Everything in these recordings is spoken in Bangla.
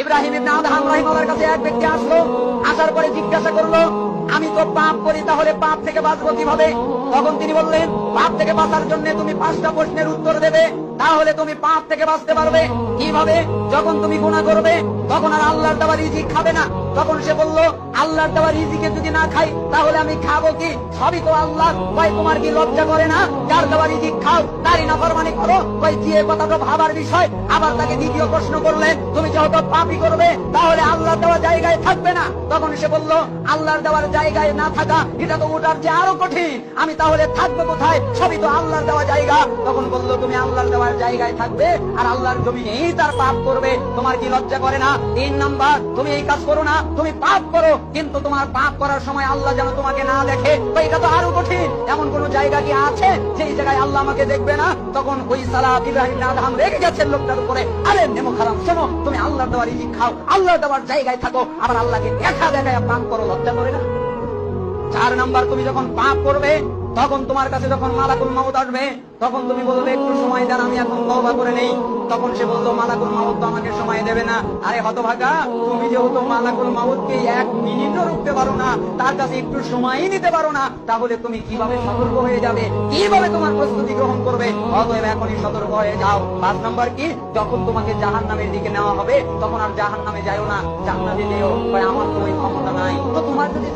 ইব্রাহিম কাছে এক ব্যক্তি আসলো, আসার পরে জিজ্ঞাসা করল, আমি তো পাপ করি, তাহলে পাপ থেকে বাঁচবো কীভাবে? তখন তিনি বললেন, পাপ থেকে বাঁচার জন্য তুমি পাঁচটা প্রশ্নের উত্তর দেবে, তাহলে তুমি পাপ থেকে বাঁচতে পারবে। কীভাবে? যখন তুমি গুণা করবে, তখন আর আল্লাহ দেওয়া রিজিক খাবে না। তখন সে বলল, আল্লাহর দেওয়া রিজিকে যদি না খাই, তাহলে আমি খাব কি? সবই তো আল্লাহ। ভাই তোমার কি লজ্জা করে না? যার দেওয়া রিজিক খাও, তারই নাফরমানি করো। ভাই যে কথাটা ভাবার বিষয়? আবার তাকে দ্বিতীয় প্রশ্ন করলেন তুমি যেহেতু পাপই করবে, তাহলে আল্লাহর দেওয়া জায়গায় থাকবে না। তখন সে বলল, আল্লাহর দেওয়ার জায়গায় না থাকা, এটা তো ওটার যে আরও কঠিন। আমি তাহলে থাকব কোথায়? সবই তো আল্লাহর দেওয়া জায়গা। তখন বলল, তুমি আল্লাহর দেওয়ার জায়গায় থাকবে, আর আল্লাহর জমিনেই তার পাপ করবে। তোমার কি লজ্জা করে না? তিন নাম্বার, তুমি এই কাজ করো না। তুমি পাপ করো, কিন্তু তোমার পাপ করার সময় আল্লাহ যেন তোমাকে না দেখে এটা তো আরও কঠিন। এমন কোন জায়গা কি আছে? যেই জায়গায় আল্লাহ আমাকে দেখবে না, তখন ওই সালা ইব্রাহিম আদহাম রেগে গেছেন লোকটার উপরে। আরে নেমো খারাপ শোনো, তুমি আল্লাহর দেওয়ার রিজিক খাও, আল্লাহর দেওয়ার জায়গায় থাকো, আবার আল্লাহকে দেখা দেখায় পাপ করো, লজ্জা করে না। চার নাম্বার তুমি যখন পাপ করবে তখন তোমার কাছে যখন মালাকুল মাউত আসবে, তখন তুমি বলবে, একটু সময় দেন, আমি এখন তওবা করে নেই। তখন সে বলতো মালাকুল মাউত আমাকে সময় দেবে না। আরে হতভাগা, তুমি যেহেতু মালাকুল মাউতকে এক মিনিটও রুখতে পারো না, তার কাছে একটু সময়ই নিতে পারো না, তাহলে তুমি কীভাবে সতর্ক হয়ে যাবে? কীভাবে তোমার প্রস্তুতি গ্রহণ করবে? অতএব এখনই সতর্ক হয়ে যাও। পাঁচ নাম্বার কি? যখন তোমাকে জাহান নামের দিকে নেওয়া হবে, তখন আর জাহান নামে যাও না, জান্নাতে যেও। ভাই আমার তো ওই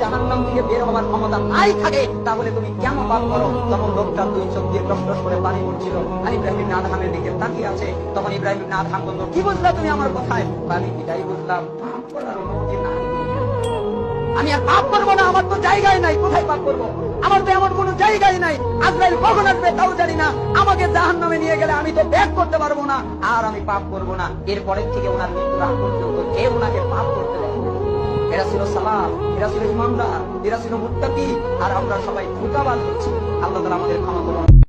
তোমার যদি জাহান নাম থেকে বের হওয়ার ক্ষমতা নাই থাকে, তাহলে তুমি কেন পাপ করো? তখন লোকটা দুই চোখ দিয়ে করে পানি পড়ছিল আর ইব্রাহিম দিকে তাকিয়ে আছে। তখন ইব্রাহিম কি বুঝলা তুমি আমার কথায়? আমি বুঝলাম। আমি আর পাপ করব না, আমার তো জায়গায় নাই, কোথায় পাপ করব? আমার তো এমন কোনো জায়গায় নাই, আজরাইল কখন আসবে তাও জানি না। আমাকে জাহান নামে নিয়ে গেলে আমি তো ব্যাগ করতে পারব না, আর আমি পাপ করব না। এরপরের থেকে ওনার মৃত্যুর পর্যন্ত কেউ ওনাকে পাপ ছিল সালাম, এরা ছিল ইমানদার এরা ছিল মুত্তাকি, আর আমরা সবাই ফুটাবাদ হচ্ছি। আল্লাহ তালা আমাদের ক্ষমা করুন।